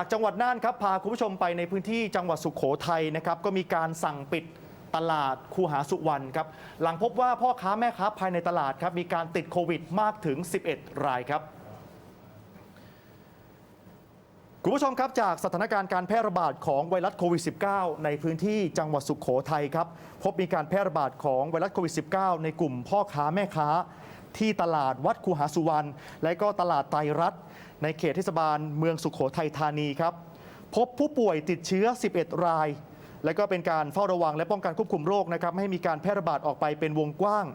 จากจังหวัดน่านครับพาคุณผู้ชมไปในพื้นที่จังหวัดสุขโขทัยนะครับก็มีการสั่งปิดตลาดคูหาสุวรรณครับหลังพบว่าพ่อค้าแม่ค้าภายในตลาดครับมีการติดโควิดมากถึง 11 รายครับคุณผู้ชมครับจากสถานการณ์การแพร่ระบาดของไวรัสโควิด -19 ในพื้นที่จังหวัดสุขโขทัยครับพบมีการแพร่ระบาดของไวรัสโควิด -19 ในกลุ่มพ่อค้าแม่ค้า ที่ตลาดวัดคูหาสุวรรณและก็ตลาดไตรรัตน์ ในเขตเทศบาลเมืองสุขโขทัยธานีครับ พบผู้ป่วยติดเชื้อ 11 ราย และก็เป็นการเฝ้าระวังและป้องกันควบคุมโรคนะครับไม่ให้มีการแพร่ระบาดออกไปเป็นวงกว้าง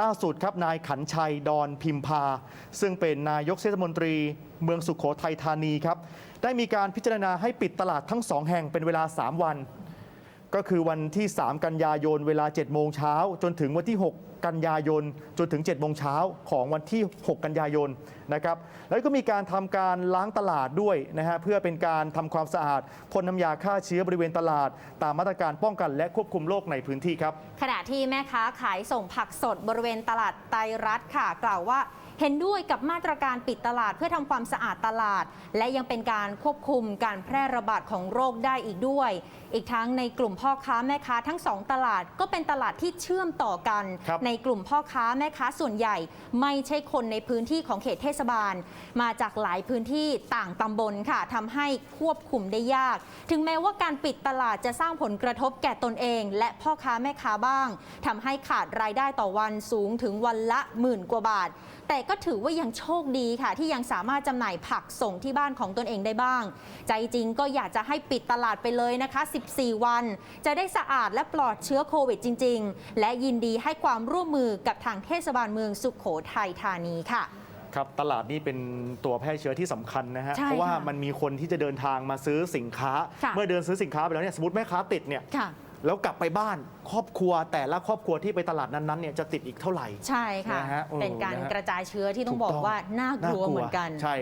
ล่าสุดครับนายขันชัยดอนพิมพา ซึ่งเป็นนายกเทศมนตรี เมืองสุขโขทัยธานีครับได้มีการพิจารณาให้ปิดตลาดทั้งสองแห่งเป็นเวลา 3 วัน ก็คือวันที่ 3 กันยายนเวลา 7 โมงเช้า จนถึงวันที่ 6 กันยายน จนถึง 7 โมงเช้าของวันที่ 6 กันยายนนะครับแล้วก็มีการทำการล้างตลาดด้วยนะฮะเพื่อเป็นการทำความสะอาดพ่นน้ำยาฆ่าเชื้อบริเวณตลาด ตามมาตรการป้องกันและควบคุมโรคในพื้นที่ครับขณะที่แม่ค้าขายส่งผักสดบริเวณตลาดไตรรัฐค่ะ กล่าวว่า เห็นด้วยกับมาตรการปิดตลาดเพื่อทำความสะอาดตลาด และยังเป็นการควบคุมการแพร่ระบาดของโรคได้อีกด้วย อีกทั้งในกลุ่มพ่อค้าแม่ค้าทั้งสองตลาดก็เป็นตลาดที่เชื่อมต่อกันครับในกลุ่มพ่อค้าแม่ค้าส่วนใหญ่ ไม่ใช่คนในพื้นที่ของเขตเทศบาล มาจากหลายพื้นที่ต่างตำบลค่ะทำให้ควบคุมได้ยาก ถึงแม้ว่าการปิดตลาดจะสร้างผลกระทบแก่ตนเอง และพ่อค้าแม่ค้าบ้างทำให้ขาดรายได้ต่อวันสูงถึงวันละหมื่นกว่าบาท แต่ก็ถือว่ายังโชคดีค่ะ ที่ยังสามารถจำหน่ายผักส่งที่บ้านของตนเองได้บ้าง ใจจริงก็อยากจะให้ปิดตลาดไปเลยนะคะ 14 วัน จะได้สะอาดและปลอดเชื้อโควิดจริง ๆ และยินดีให้ความร่วมมือกับทางเทศบาลเมืองสุขโขทัยธานีค่ะครับตลาดนี่เป็นตัวแพร่เชื้อที่สำคัญนะฮะใช่เพราะว่าค่ะมันมีคนที่จะเดินทางมาซื้อสินค้าค่ะเมื่อเดินซื้อสินค้าไปแล้วเนี่ยสมมติแม่ค้าติดเนี่ยค่ะ แล้วกลับไปบ้านครอบครัวแต่ละครอบครัวที่ไปตลาดนั้นๆเนี่ยจะติดอีกเท่าไหร่ ใช่ค่ะ นะฮะเออเป็นการนะฮะกระจายเชื้อที่ต้องถูกบอกต้องว่าน่ากลัวเหมือนกัน ใช่